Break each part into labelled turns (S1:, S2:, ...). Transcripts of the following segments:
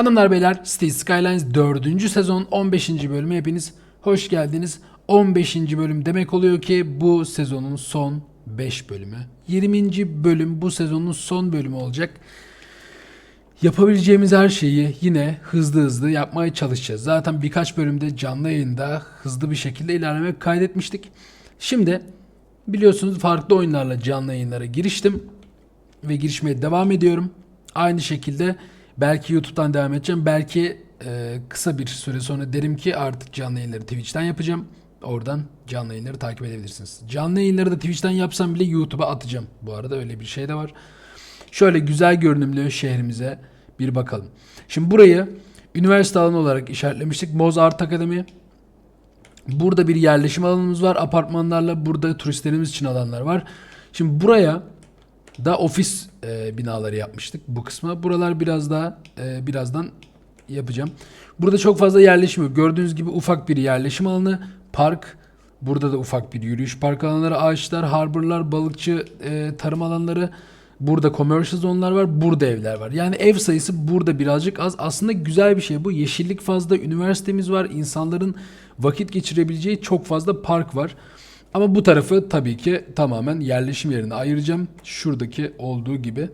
S1: Hanımlar beyler City Skylines 4. sezon 15. bölüme hepiniz hoş geldiniz. 15. bölüm demek oluyor ki bu sezonun son 5 bölümü. 20. bölüm bu sezonun son bölümü olacak. Yapabileceğimiz her şeyi yine hızlı hızlı yapmaya çalışacağız. Zaten birkaç bölümde canlı yayında hızlı bir şekilde ilerleme kaydetmiştik. Şimdi biliyorsunuz farklı oyunlarla canlı yayınlara giriştim ve girişmeye devam ediyorum. Aynı şekilde belki YouTube'dan devam edeceğim. Belki e, kısa bir süre sonra derim ki artık canlı yayınları Twitch'ten yapacağım. Oradan canlı yayınları takip edebilirsiniz. Canlı yayınları da Twitch'ten yapsam bile YouTube'a atacağım. Bu arada öyle bir şey de var. Şöyle güzel görünümlü şehrimize bir bakalım. Şimdi burayı üniversite alanı olarak işaretlemiştik. Mozart Akademi. Burada bir yerleşim alanımız var. Apartmanlarla burada turistlerimiz için alanlar var. Şimdi buraya da ofis e, binaları yapmıştık bu kısma. Buralar biraz daha e, birazdan yapacağım. Burada çok fazla yerleşim yok. Gördüğünüz gibi ufak bir yerleşim alanı, park. Burada da ufak bir yürüyüş park alanları, ağaçlar, harborlar, balıkçı e, tarım alanları. Burada commercial zone'lar var, burada evler var. Yani ev sayısı burada birazcık az. Aslında güzel bir şey bu. Yeşillik fazla, üniversitemiz var. İnsanların vakit geçirebileceği çok fazla park var. Ama bu tarafı tabii ki tamamen yerleşim yerine ayıracağım. Şuradaki olduğu gibi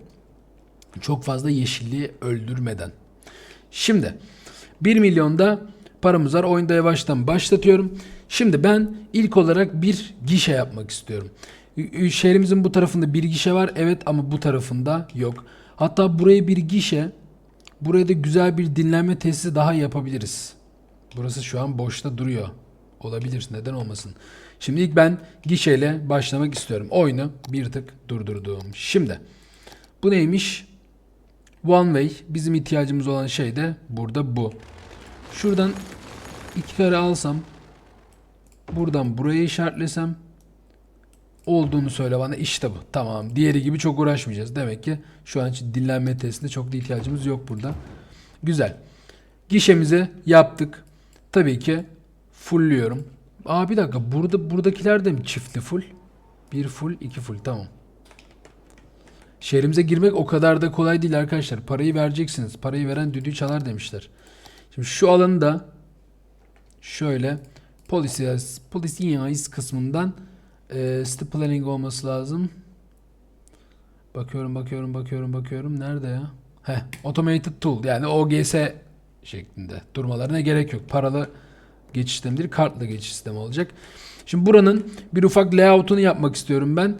S1: çok fazla yeşilliği öldürmeden. Şimdi 1 milyonda paramız var. Oyunda yavaştan başlatıyorum. Şimdi ben ilk olarak bir gişe yapmak istiyorum. Şehrimizin bu tarafında bir gişe var. Evet ama bu tarafında yok. Hatta buraya bir gişe, buraya da güzel bir dinlenme tesisi daha yapabiliriz. Burası şu an boşta duruyor. Olabilir. Neden olmasın? Şimdi ilk ben gişeyle başlamak istiyorum. Oyunu bir tık durdurdum. Şimdi bu neymiş? One way. Bizim ihtiyacımız olan şey de burada bu. Şuradan iki kare alsam buradan buraya işaretlesem olduğunu söyle bana işte bu. Tamam. Diğeri gibi çok uğraşmayacağız. Demek ki şu an için dinlenme testinde çok da ihtiyacımız yok burada. Güzel. Gişemizi yaptık. Tabii ki fullliyorum. Aa bir dakika burada buradakiler de mi çiftli full? Bir full, iki full tamam. Şehrimize girmek o kadar da kolay değil arkadaşlar. Parayı vereceksiniz. Parayı veren düdüğü çalar demişler. Şimdi şu alanı da şöyle Policies, Policies kısmından e, City Planning olması lazım. Bakıyorum, bakıyorum, bakıyorum, bakıyorum. Nerede ya? Heh, Automated Tool yani OGS şeklinde durmalarına gerek yok. Paralı geçiş sistemi değil, kartla geçiş sistemi olacak. Şimdi buranın bir ufak layout'unu yapmak istiyorum ben.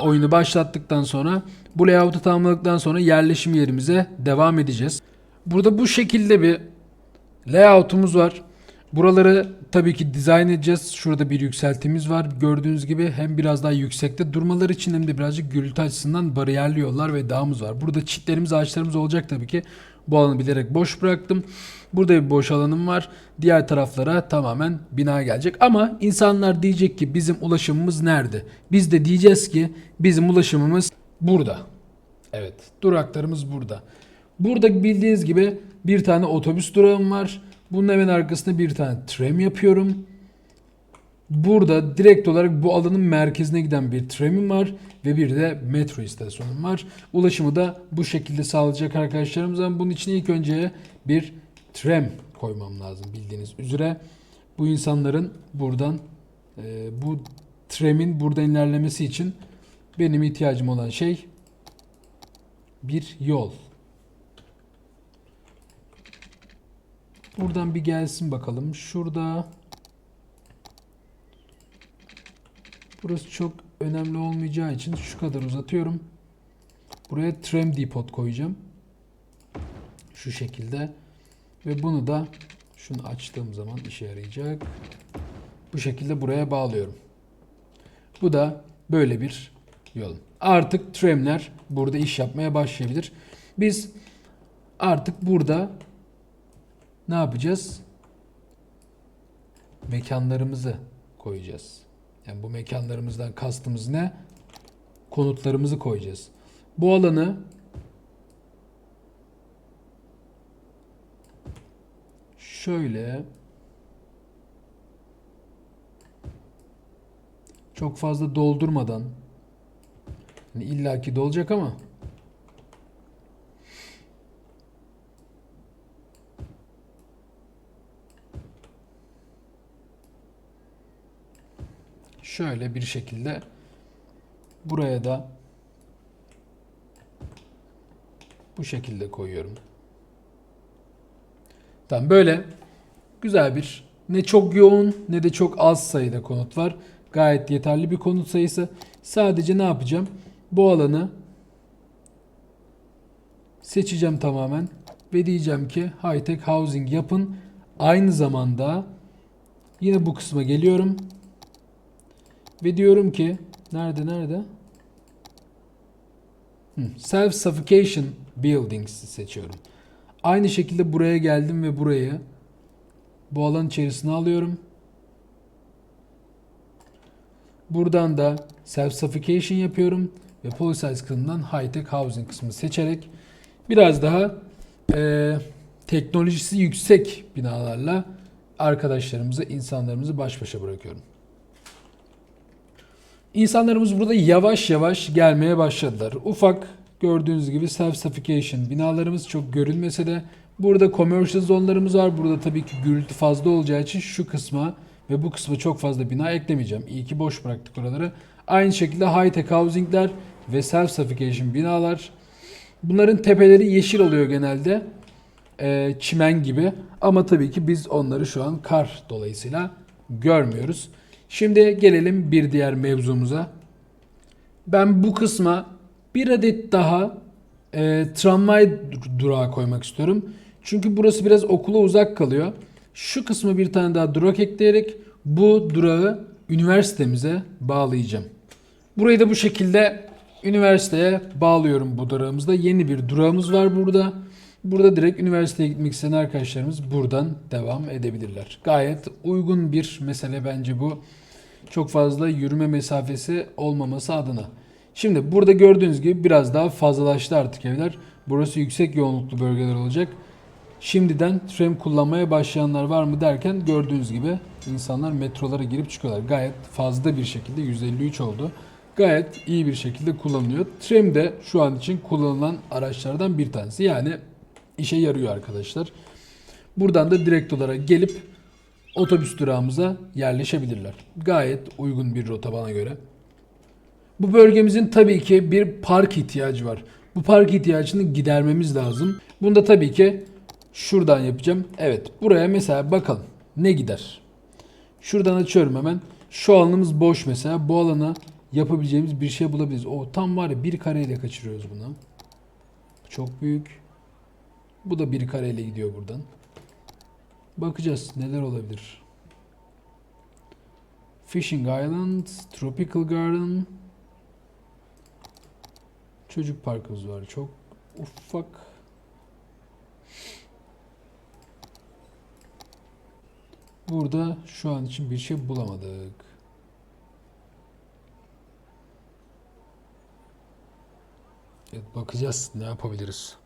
S1: Oyunu başlattıktan sonra bu layout'u tamamladıktan sonra yerleşim yerimize devam edeceğiz. Burada bu şekilde bir layout'umuz var. Buraları tabii ki dizayn edeceğiz. Şurada bir yükseltimiz var. Gördüğünüz gibi hem biraz daha yüksekte durmaları için hem de birazcık gürültü açısından bariyerli yollar ve dağımız var. Burada çitlerimiz, ağaçlarımız olacak tabii ki. Bu alanı bilerek boş bıraktım. Burada bir boş alanım var. Diğer taraflara tamamen bina gelecek. Ama insanlar diyecek ki bizim ulaşımımız nerede? Biz de diyeceğiz ki bizim ulaşımımız burada. Evet, duraklarımız burada. Burada bildiğiniz gibi bir tane otobüs durağım var. Bunun hemen arkasında bir tane tram yapıyorum. Burada direkt olarak bu alanın merkezine giden bir tramim var ve bir de metro istasyonum var. Ulaşımı da bu şekilde sağlayacak arkadaşlarımız ama bunun için ilk önce bir tram koymam lazım bildiğiniz üzere. Bu insanların buradan e, bu tramin buradan ilerlemesi için benim ihtiyacım olan şey bir yol. Buradan bir gelsin bakalım. Şurada Burası çok önemli olmayacağı için şu kadar uzatıyorum. Buraya tram depot koyacağım. Şu şekilde. Ve bunu da şunu açtığım zaman işe yarayacak. Bu şekilde buraya bağlıyorum. Bu da böyle bir yol. Artık tramler burada iş yapmaya başlayabilir. Biz artık burada ne yapacağız? Mekanlarımızı koyacağız. Yani bu mekanlarımızdan kastımız ne? Konutlarımızı koyacağız. Bu alanı şöyle çok fazla doldurmadan yani illaki dolacak ama şöyle bir şekilde buraya da bu şekilde koyuyorum. Tamam böyle güzel bir ne çok yoğun ne de çok az sayıda konut var. Gayet yeterli bir konut sayısı. Sadece ne yapacağım? Bu alanı seçeceğim tamamen ve diyeceğim ki high tech housing yapın. Aynı zamanda yine bu kısma geliyorum. Ve diyorum ki nerede nerede? Self suffocation buildings seçiyorum. Aynı şekilde buraya geldim ve burayı bu alan içerisine alıyorum. Buradan da self suffocation yapıyorum ve policy kısmından high tech housing kısmını seçerek biraz daha eee, teknolojisi yüksek binalarla arkadaşlarımızı, insanlarımızı baş başa bırakıyorum. İnsanlarımız burada yavaş yavaş gelmeye başladılar. Ufak gördüğünüz gibi self-suffocation binalarımız çok görülmese de burada commercial zonlarımız var. Burada tabii ki gürültü fazla olacağı için şu kısma ve bu kısma çok fazla bina eklemeyeceğim. İyi ki boş bıraktık oraları. Aynı şekilde high-tech housingler ve self-suffocation binalar. Bunların tepeleri yeşil oluyor genelde. Ee, çimen gibi. Ama tabii ki biz onları şu an kar dolayısıyla görmüyoruz. Şimdi gelelim bir diğer mevzumuza. Ben bu kısma bir adet daha e, tramvay dur- durağı koymak istiyorum. Çünkü burası biraz okula uzak kalıyor. Şu kısmı bir tane daha durak ekleyerek bu durağı üniversitemize bağlayacağım. Burayı da bu şekilde üniversiteye bağlıyorum bu durağımızda. Yeni bir durağımız var burada. Burada direkt üniversiteye gitmek isteyen arkadaşlarımız buradan devam edebilirler. Gayet uygun bir mesele bence bu. Çok fazla yürüme mesafesi olmaması adına. Şimdi burada gördüğünüz gibi biraz daha fazlalaştı artık evler. Burası yüksek yoğunluklu bölgeler olacak. Şimdiden tram kullanmaya başlayanlar var mı derken gördüğünüz gibi insanlar metrolara girip çıkıyorlar. Gayet fazla bir şekilde 153 oldu. Gayet iyi bir şekilde kullanılıyor. Tram de şu an için kullanılan araçlardan bir tanesi. Yani işe yarıyor arkadaşlar. Buradan da direkt olarak gelip otobüs durağımıza yerleşebilirler. Gayet uygun bir rota bana göre. Bu bölgemizin tabii ki bir park ihtiyacı var. Bu park ihtiyacını gidermemiz lazım. Bunu da tabii ki şuradan yapacağım. Evet buraya mesela bakalım ne gider. Şuradan açıyorum hemen. Şu alanımız boş mesela. Bu alana yapabileceğimiz bir şey bulabiliriz. O tam var ya bir kareyle kaçırıyoruz bunu. Çok büyük. Bu da bir kareyle gidiyor buradan. Bakacağız neler olabilir. Fishing Island, Tropical Garden. Çocuk parkımız var. Çok ufak. Burada şu an için bir şey bulamadık. Evet, bakacağız ne yapabiliriz.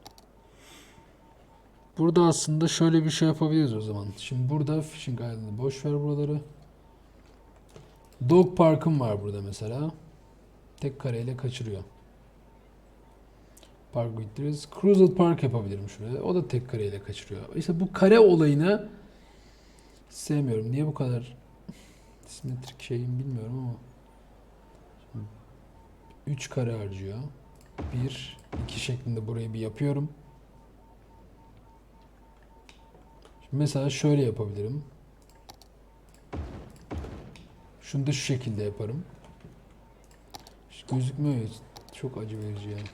S1: Burada aslında şöyle bir şey yapabiliriz o zaman. Şimdi burada Fishing Island'ı boş ver buraları. Dog Park'ım var burada mesela. Tek kareyle kaçırıyor. Park bittiriz. Cruisal Park yapabilirim şuraya. O da tek kareyle kaçırıyor. İşte bu kare olayını sevmiyorum. Niye bu kadar simetrik şeyim bilmiyorum ama. 3 kare harcıyor. 1, 2 şeklinde burayı bir yapıyorum. Mesela şöyle yapabilirim. Şunu da şu şekilde yaparım. Hiç gözükmüyor. Çok acı verici yani.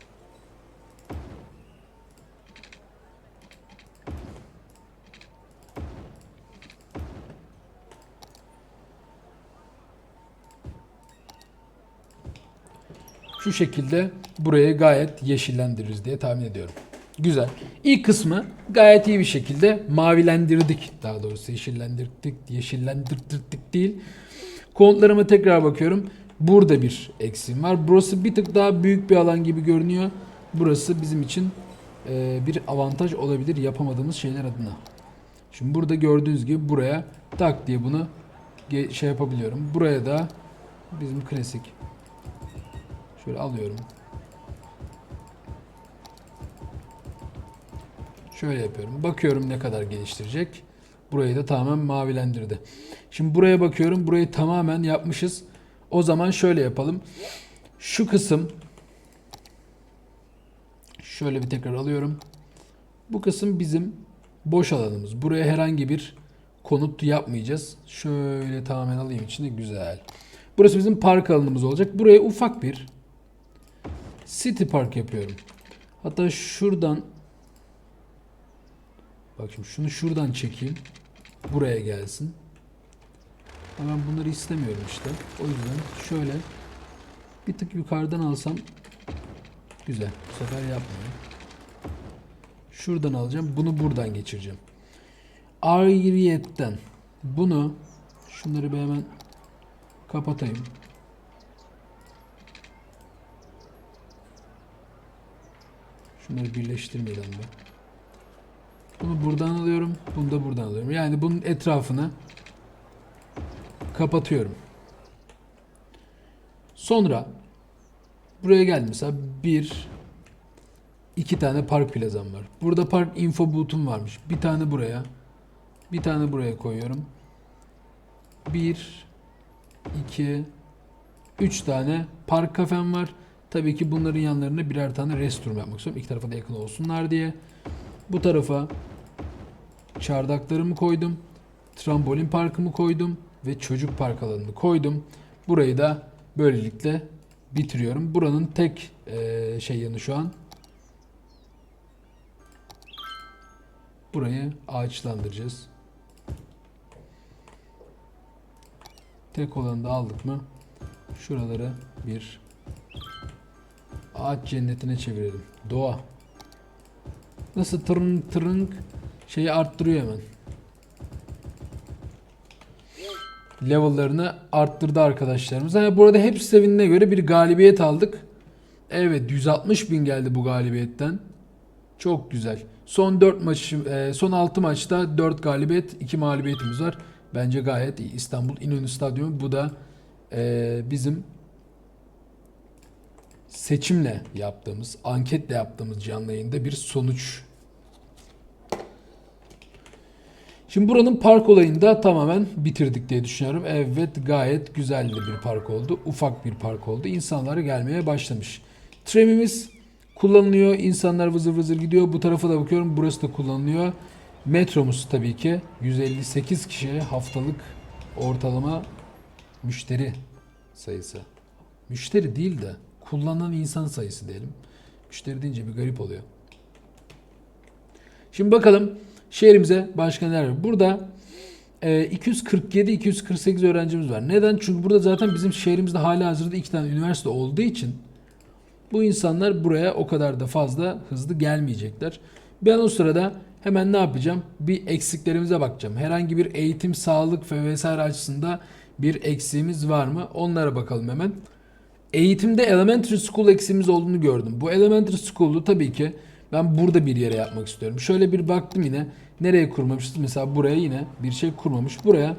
S1: Şu şekilde burayı gayet yeşillendiririz diye tahmin ediyorum. Güzel. İlk kısmı gayet iyi bir şekilde mavilendirdik. Daha doğrusu yeşillendirdik, yeşillendirdik değil. Konutlarıma tekrar bakıyorum. Burada bir eksiğim var. Burası bir tık daha büyük bir alan gibi görünüyor. Burası bizim için e, bir avantaj olabilir yapamadığımız şeyler adına. Şimdi burada gördüğünüz gibi buraya tak diye bunu şey yapabiliyorum. Buraya da bizim klasik şöyle alıyorum. Şöyle yapıyorum. Bakıyorum ne kadar geliştirecek. Burayı da tamamen mavilendirdi. Şimdi buraya bakıyorum. Burayı tamamen yapmışız. O zaman şöyle yapalım. Şu kısım şöyle bir tekrar alıyorum. Bu kısım bizim boş alanımız. Buraya herhangi bir konut yapmayacağız. Şöyle tamamen alayım içine güzel. Burası bizim park alanımız olacak. Buraya ufak bir city park yapıyorum. Hatta şuradan bak şimdi şunu şuradan çekeyim. Buraya gelsin. Ama ben bunları istemiyorum işte. O yüzden şöyle bir tık yukarıdan alsam güzel. Bu sefer yapmıyor. Şuradan alacağım. Bunu buradan geçireceğim. Ayrıyetten bunu şunları bir hemen kapatayım. Şunları birleştirmeyelim be. Bunu buradan alıyorum. Bunu da buradan alıyorum. Yani bunun etrafını kapatıyorum. Sonra buraya geldim mesela bir iki tane park plazam var. Burada park info booth'um varmış. Bir tane buraya. Bir tane buraya koyuyorum. Bir, iki, üç tane park kafem var. Tabii ki bunların yanlarına birer tane restroom yapmak istiyorum. İki tarafa da yakın olsunlar diye. Bu tarafa çardaklarımı koydum. Trambolin parkımı koydum. Ve çocuk park alanını koydum. Burayı da böylelikle bitiriyorum. Buranın tek eee, şey yanı şu an Burayı ağaçlandıracağız. Tek olanı da aldık mı? Şuraları bir ağaç cennetine çevirelim. Doğa. Nasıl tırınk tırınk şeyi arttırıyor hemen. Level'larını arttırdı arkadaşlarımız. Yani burada hepsi sevinine göre bir galibiyet aldık. Evet 160 bin geldi bu galibiyetten. Çok güzel. Son 4 maç, e, son 6 maçta 4 galibiyet, 2 mağlubiyetimiz var. Bence gayet iyi. İstanbul İnönü Stadyumu. Bu da e, bizim seçimle yaptığımız, anketle yaptığımız canlı yayında bir sonuç. Şimdi buranın park olayını da tamamen bitirdik diye düşünüyorum. Evet gayet güzel bir park oldu. Ufak bir park oldu. İnsanlar gelmeye başlamış. Tramimiz kullanılıyor. İnsanlar vızır vızır gidiyor. Bu tarafa da bakıyorum. Burası da kullanılıyor. Metromuz tabii ki 158 kişi haftalık ortalama müşteri sayısı. Müşteri değil de kullanan insan sayısı diyelim. Müşteri deyince bir garip oluyor. Şimdi bakalım şehrimize başka neler var. Burada e, 247-248 öğrencimiz var. Neden? Çünkü burada zaten bizim şehrimizde hala hazırda iki tane üniversite olduğu için bu insanlar buraya o kadar da fazla hızlı gelmeyecekler. Ben o sırada hemen ne yapacağım? Bir eksiklerimize bakacağım. Herhangi bir eğitim, sağlık ve vesaire açısında bir eksiğimiz var mı? Onlara bakalım hemen. Eğitimde elementary school eksiğimiz olduğunu gördüm. Bu elementary school'u tabii ki ben burada bir yere yapmak istiyorum. Şöyle bir baktım yine. Nereye kurmamışız? Mesela buraya yine bir şey kurmamış. Buraya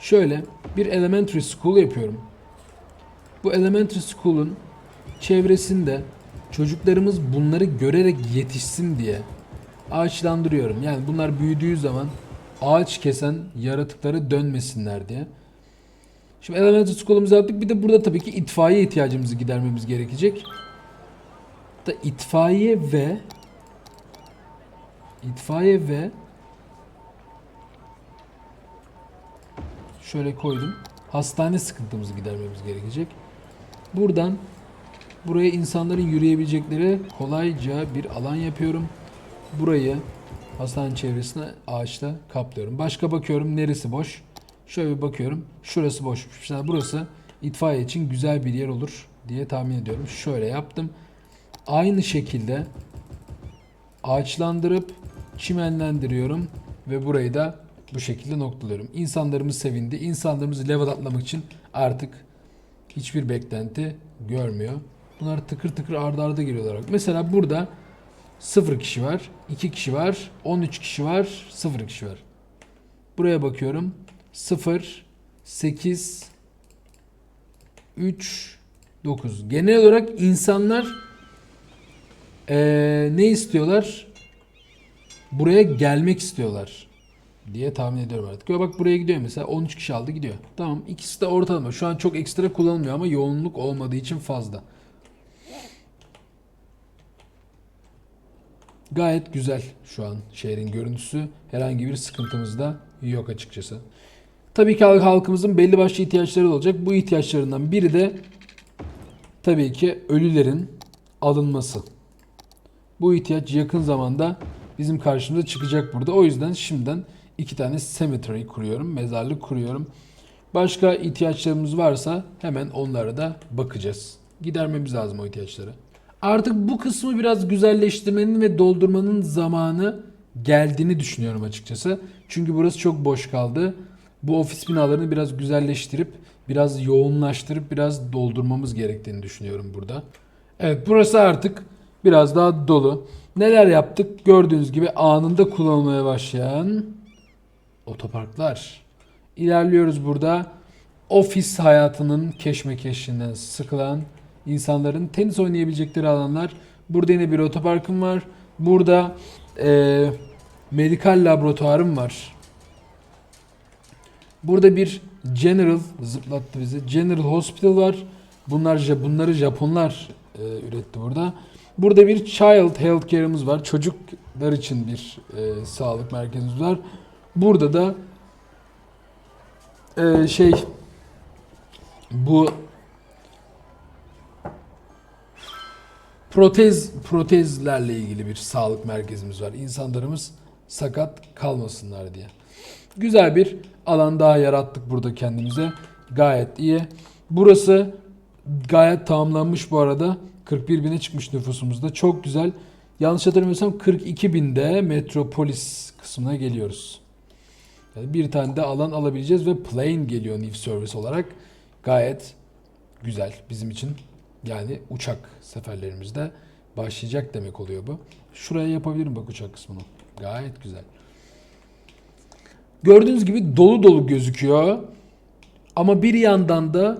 S1: şöyle bir elementary school yapıyorum. Bu elementary school'un çevresinde çocuklarımız bunları görerek yetişsin diye ağaçlandırıyorum. Yani bunlar büyüdüğü zaman ağaç kesen yaratıkları dönmesinler diye. Şimdi elementary school'umuzu yaptık. Bir de burada tabii ki itfaiye ihtiyacımızı gidermemiz gerekecek. Da itfaiye ve itfaiye ve şöyle koydum. Hastane sıkıntımızı gidermemiz gerekecek. Buradan buraya insanların yürüyebilecekleri kolayca bir alan yapıyorum. Burayı hastane çevresine ağaçla kaplıyorum. Başka bakıyorum neresi boş. Şöyle bir bakıyorum. Şurası boşmuş. Mesela burası itfaiye için güzel bir yer olur diye tahmin ediyorum. Şöyle yaptım. Aynı şekilde ağaçlandırıp çimenlendiriyorum ve burayı da bu şekilde noktalıyorum. İnsanlarımız sevindi. İnsanlarımız level atlamak için artık hiçbir beklenti görmüyor. Bunlar tıkır tıkır ardarda arda geliyorlar. Mesela burada 0 kişi var, 2 kişi var, 13 kişi var, 0 kişi var. Buraya bakıyorum. 0, 8, 3, 9. Genel olarak insanlar eee, ne istiyorlar? Buraya gelmek istiyorlar. diye tahmin ediyorum artık. Ya bak buraya gidiyor mesela 13 kişi aldı gidiyor. Tamam ikisi de ortalama. Şu an çok ekstra kullanılmıyor ama yoğunluk olmadığı için fazla. Gayet güzel şu an şehrin görüntüsü. Herhangi bir sıkıntımız da yok açıkçası. Tabii ki halk- halkımızın belli başlı ihtiyaçları olacak. Bu ihtiyaçlarından biri de tabii ki ölülerin alınması. Bu ihtiyaç yakın zamanda bizim karşımıza çıkacak burada. O yüzden şimdiden iki tane cemetery kuruyorum, mezarlık kuruyorum. Başka ihtiyaçlarımız varsa hemen onlara da bakacağız. Gidermemiz lazım o ihtiyaçları. Artık bu kısmı biraz güzelleştirmenin ve doldurmanın zamanı geldiğini düşünüyorum açıkçası. Çünkü burası çok boş kaldı. Bu ofis binalarını biraz güzelleştirip, biraz yoğunlaştırıp biraz doldurmamız gerektiğini düşünüyorum burada. Evet burası artık biraz daha dolu. Neler yaptık? Gördüğünüz gibi anında kullanılmaya başlayan otoparklar. İlerliyoruz burada. Ofis hayatının keşmekeşinden sıkılan insanların tenis oynayabilecekleri alanlar. Burada yine bir otoparkım var. Burada eee, medikal laboratuvarım var. Burada bir General zıplattı bizi. General Hospital var. Bunlar bunları Japonlar e, üretti burada. Burada bir Child Healthcare'ımız var. Çocuklar için bir e, sağlık merkezimiz var. Burada da e, şey bu protez protezlerle ilgili bir sağlık merkezimiz var. İnsanlarımız sakat kalmasınlar diye. Güzel bir alan daha yarattık burada kendimize. Gayet iyi. Burası gayet tamamlanmış bu arada. 41 bine çıkmış nüfusumuzda. Çok güzel. Yanlış hatırlamıyorsam 42 binde metropolis kısmına geliyoruz. Yani bir tane de alan alabileceğiz ve plane geliyor New Service olarak. Gayet güzel bizim için. Yani uçak seferlerimizde başlayacak demek oluyor bu. Şuraya yapabilirim bak uçak kısmını. Gayet güzel. Gördüğünüz gibi dolu dolu gözüküyor. Ama bir yandan da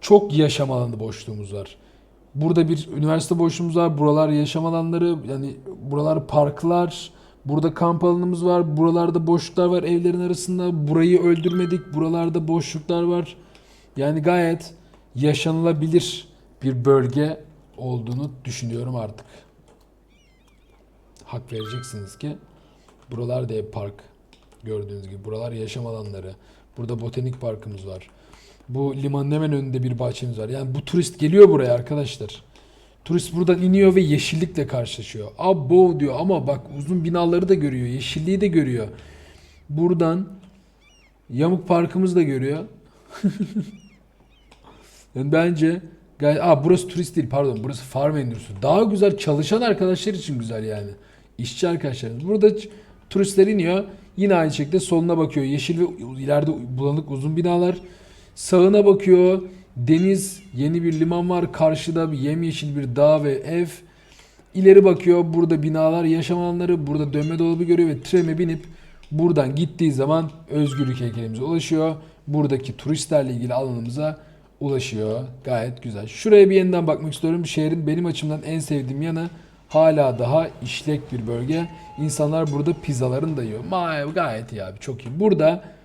S1: çok yaşam alanı boşluğumuz var. Burada bir üniversite boşluğumuz var. Buralar yaşam alanları. Yani buralar parklar. Burada kamp alanımız var. Buralarda boşluklar var evlerin arasında. Burayı öldürmedik. Buralarda boşluklar var. Yani gayet yaşanılabilir bir bölge olduğunu düşünüyorum artık. Hak vereceksiniz ki buralar da park. Gördüğünüz gibi buralar yaşam alanları. Burada botanik parkımız var. Bu limanın hemen önünde bir bahçemiz var. Yani bu turist geliyor buraya arkadaşlar. Turist buradan iniyor ve yeşillikle karşılaşıyor. Abo diyor ama bak uzun binaları da görüyor. Yeşilliği de görüyor. Buradan Yamuk Parkımız da görüyor. yani bence gayet... Aa burası turist değil pardon. Burası farm endüstrisi. Daha güzel çalışan arkadaşlar için güzel yani. İşçi arkadaşlarımız. Burada turistler iniyor. Yine aynı şekilde soluna bakıyor. Yeşil ve ileride bulanık uzun binalar. Sağına bakıyor. Deniz, yeni bir liman var. Karşıda bir yemyeşil bir dağ ve ev. İleri bakıyor. Burada binalar, yaşam alanları. Burada dönme dolabı görüyor ve trene binip buradan gittiği zaman özgürlük heykelimize ulaşıyor. Buradaki turistlerle ilgili alanımıza ulaşıyor. Gayet güzel. Şuraya bir yeniden bakmak istiyorum. Şehrin benim açımdan en sevdiğim yanı hala daha işlek bir bölge. İnsanlar burada pizzalarını da yiyor. Ma- Gayet iyi abi çok iyi. Burada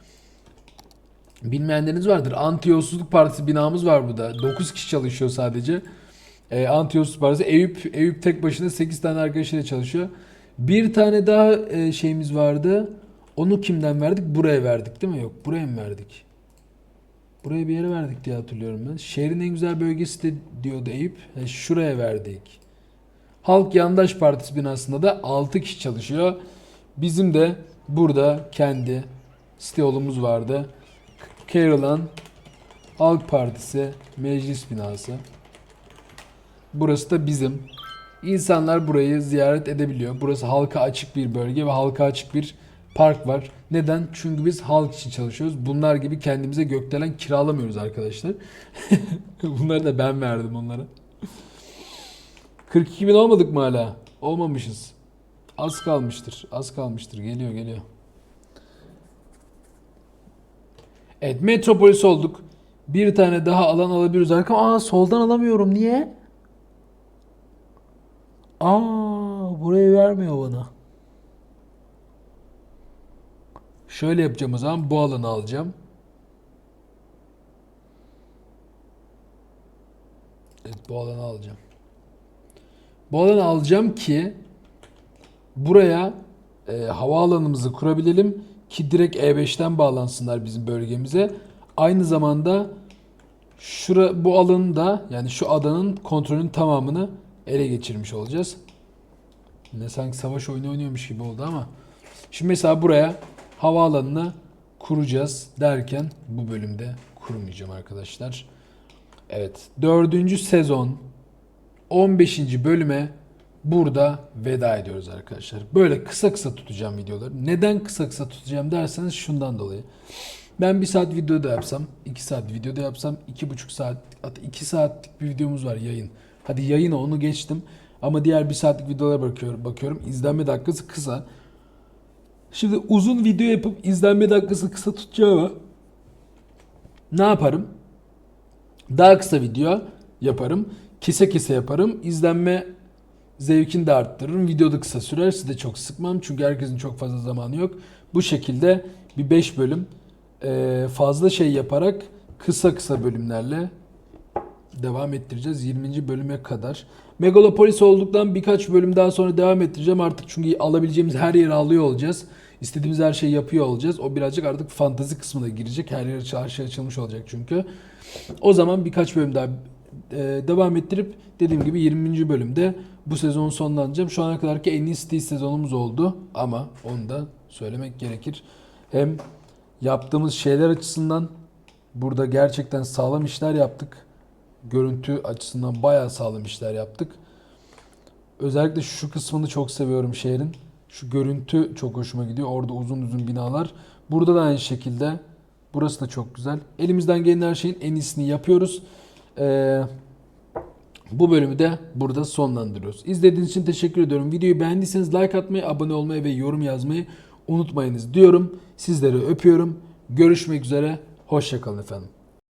S1: bilmeyenleriniz vardır. Anti Yolsuzluk Partisi binamız var burada. 9 kişi çalışıyor sadece. Ee, Anti Yolsuzluk Partisi. Eyüp, Eyüp tek başına 8 tane arkadaşıyla çalışıyor. Bir tane daha e, şeyimiz vardı. Onu kimden verdik? Buraya verdik değil mi? Yok buraya mı verdik? Buraya bir yere verdik diye hatırlıyorum ben. Şehrin en güzel bölgesi de diyordu Eyüp. E, şuraya verdik. Halk Yandaş Partisi binasında da 6 kişi çalışıyor. Bizim de burada kendi siteolumuz vardı. Carolan Halk Partisi meclis binası. Burası da bizim. İnsanlar burayı ziyaret edebiliyor. Burası halka açık bir bölge ve halka açık bir park var. Neden? Çünkü biz halk için çalışıyoruz. Bunlar gibi kendimize gökdelen kiralamıyoruz arkadaşlar. Bunları da ben verdim onlara. 42 bin olmadık mı hala? Olmamışız. Az kalmıştır. Az kalmıştır. Geliyor geliyor. Evet metropolis olduk. Bir tane daha alan alabiliyoruz. Arkam aa soldan alamıyorum. Niye? Aa burayı vermiyor bana. Şöyle yapacağım o zaman. Bu alanı alacağım. Evet bu alanı alacağım. Bu alanı alacağım ki buraya e, havaalanımızı kurabilelim ki direkt E5'ten bağlansınlar bizim bölgemize. Aynı zamanda şura bu alanın da yani şu adanın kontrolünün tamamını ele geçirmiş olacağız. Ne sanki savaş oyunu oynuyormuş gibi oldu ama. Şimdi mesela buraya havaalanını kuracağız derken bu bölümde kurmayacağım arkadaşlar. Evet. Dördüncü sezon 15. bölüme burada veda ediyoruz arkadaşlar. Böyle kısa kısa tutacağım videoları. Neden kısa kısa tutacağım derseniz şundan dolayı. Ben bir saat video da yapsam, iki saat video da yapsam, iki buçuk saat, hatta iki saatlik bir videomuz var yayın. Hadi yayına onu geçtim. Ama diğer bir saatlik videolara bakıyorum. bakıyorum. İzlenme dakikası kısa. Şimdi uzun video yapıp izlenme dakikası kısa tutacağıma ne yaparım? Daha kısa video yaparım. Kese kese yaparım. İzlenme zevkini de arttırırım. Video kısa sürer. Sizi de çok sıkmam. Çünkü herkesin çok fazla zamanı yok. Bu şekilde bir 5 bölüm eee, fazla şey yaparak kısa kısa bölümlerle devam ettireceğiz 20. bölüme kadar. Megalopolis olduktan birkaç bölüm daha sonra devam ettireceğim artık çünkü alabileceğimiz her yeri alıyor olacağız. İstediğimiz her şeyi yapıyor olacağız. O birazcık artık fantazi kısmına girecek. Her yer her açılmış olacak çünkü. O zaman birkaç bölüm daha e, devam ettirip dediğim gibi 20. bölümde bu sezonu sonlanacağım. Şu ana kadarki en iyi Steel sezonumuz oldu ama onu da söylemek gerekir. Hem yaptığımız şeyler açısından burada gerçekten sağlam işler yaptık görüntü açısından bayağı sağlam işler yaptık. Özellikle şu kısmını çok seviyorum şehrin. Şu görüntü çok hoşuma gidiyor. Orada uzun uzun binalar. Burada da aynı şekilde. Burası da çok güzel. Elimizden gelen her şeyin en iyisini yapıyoruz. Ee, bu bölümü de burada sonlandırıyoruz. İzlediğiniz için teşekkür ediyorum. Videoyu beğendiyseniz like atmayı, abone olmayı ve yorum yazmayı unutmayınız diyorum. Sizleri öpüyorum. Görüşmek üzere. Hoşçakalın efendim.